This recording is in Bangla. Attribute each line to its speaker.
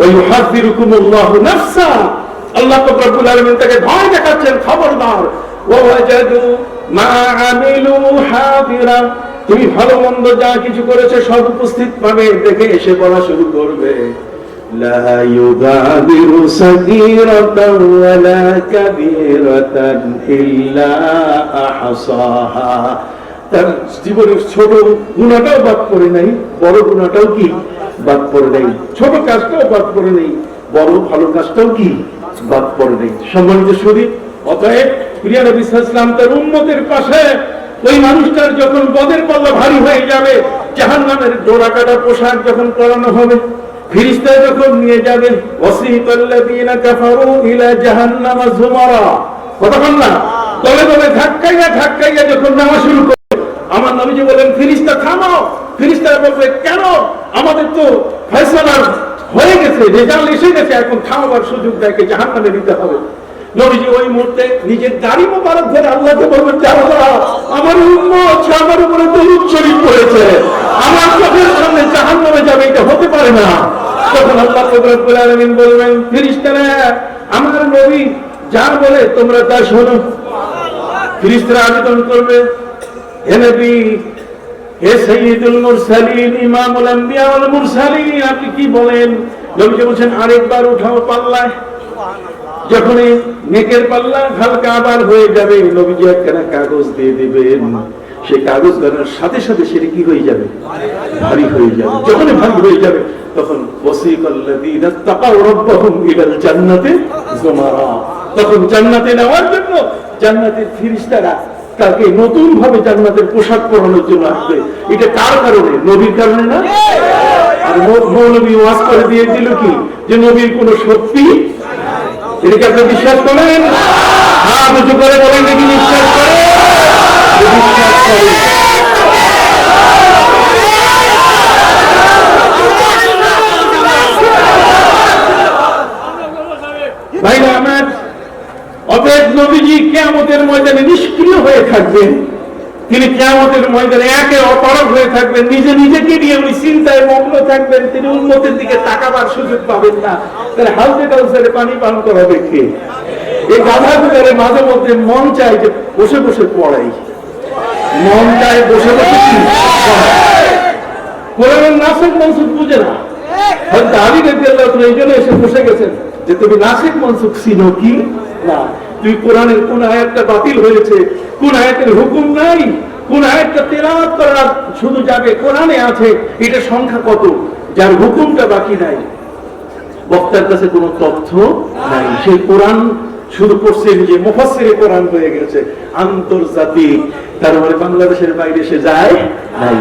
Speaker 1: ওয়াইউহাযযিরুকুমুল্লাহু নাফসা আল্লাহ পাক রব্বুল আলামিন তাকে ভয় দেখাচ্ছেন খবরদার ওয়াওয়াজাদু মা আমিলু হাদিরা তুমি ভালো মন্দ যা কিছু করেছে সব উপস্থিত পাবে দেখে এসে বলা শুরু করবে لا يغادر صغيرة ولا كبيرة إلا أحصاها তার জীবনের ছোট গুণাটাও বাদ পড়ে নাই বড় গুণাটাও কি বাদ পড়ে নাই। ছোট কাজটাও বাদ পড়ে নেই, বড় ভালো কাজটাও কি? বাদ পড়ে নেই। সম্মানিত শরীর অতএব প্রিয়া নবী ইসলাম তার উন্মতের পাশে ওই মানুষটার যখন বদের পাল্লা ভারী হয়ে যাবে জাহান নামের ডোরা কাটা পোশাক যখন পরানো হবে ফিরিস্তা যখন নিয়ে যাবে ওয়াসিকাল্লাযীনা কাফারু ইলা জাহান্নামা যুমারা। কতক্ষণ না। দলে দলে ধাক্কাইয়া ধাক্কাইয়া যখন নামা শুরু করবে, আমার নবীজি বলেন, ফিরিস্তা থামাও। ফিরিস্তা বলবে কেন? আমাদের তো ফয়সালা হয়ে গেছে, রেজাল্ট এসে গেছে, এখন থামাবার সুযোগ দেখে জাহান্নামে দিতে হবে। নবীজি ওই মুহূর্তে নিজের দাড়ি মোবারক ধরে আল্লাহকে বলবেন যে আল্লাহ, আমার উম্মত সে আমার উপরে দরুদ শরীফ পড়েছে, আমার চোখের সামনে জাহান্নামে যাবে, এটা হতে পারে না। তখন আল্লাহ রব্বুল আলামিন বলবেন, ফেরেশতারা, আমার নবী যার বলে তোমরা তা শোনো। ফেরেশতারা আবেদন করবে, হে নবী আপনি কি বলেন? আরেকবার উঠাও যখন নেকের পাল্লা হালকা আবার হয়ে যাবে, নবীজি একখানা কাগজ দিয়ে দিবেন। সেই কাগজ ধরার সাথে সাথে সেটা কি হয়ে যাবে? ভারী হয়ে যাবে। যখনই ভারী হয়ে যাবে, তখন জান্নাতি তখন জান্নাতে নেওয়ার জন্য জান্নাতের ফেরেশতারা তাকে নতুন ভাবে জান্নাতের পোশাক পরানোর জন্য আসবে। এটা কার কারণে? নবীর কারণে না? আর মৌলবী ওয়াজ করে দিয়ে দিল কি? যে নবীর কোনো শক্তি এটাকে আপনি বিশ্বাস করেন? হ্যাঁ উঁচু করে বলেন নাকি বিশ্বাস বিশ্বাস করেন। ভাইরা, আমার অতএব নবীজি কেয়ামতের ময়দানে নিষ্ক্রিয় হয়ে থাকবেন। তিনি কেয়ামতের ময়দানে একে অপরক হয়ে থাকবেন। নিজে নিজেকে নিয়ে উনি চিন্তায় মগ্ন থাকবেন। তিনি উন্নতির দিকে তাকাবার সুযোগ পাবেন না। তাহলে হালতে কাউসারে পানি পান করাবে কে? এই গাধা গুলারে মাঝে মধ্যে মন চায় যে বসে বসে পড়াই। মন চায় বসে বসে? কোরআনের নাসিক মনসুখ বুঝে না। হয়তো আলী রেখে এই জন্য এসে বসে গেছেন যে তুমি নাসিক মনসুখ ছিল কি? না। তুই কোরআনের কোন আয়াতটা বাতিল হয়েছে? কোন আয়াতের হুকুম নাই? কোন আয়াতটা তেলাওয়াত করা শুধু যাবে কোরআনে আছে, এটা সংখ্যা কত? যার হুকুমটা বাকি নাই। বক্তার কাছে কোনো তথ্য নাই। সেই কোরআন শুধু পড়ছে যে মুফাসসিরে কোরআন হয়ে গেছে। আন্তর্জাতিক। তার মানে বাংলাদেশের বাইরে সে যায় নাই।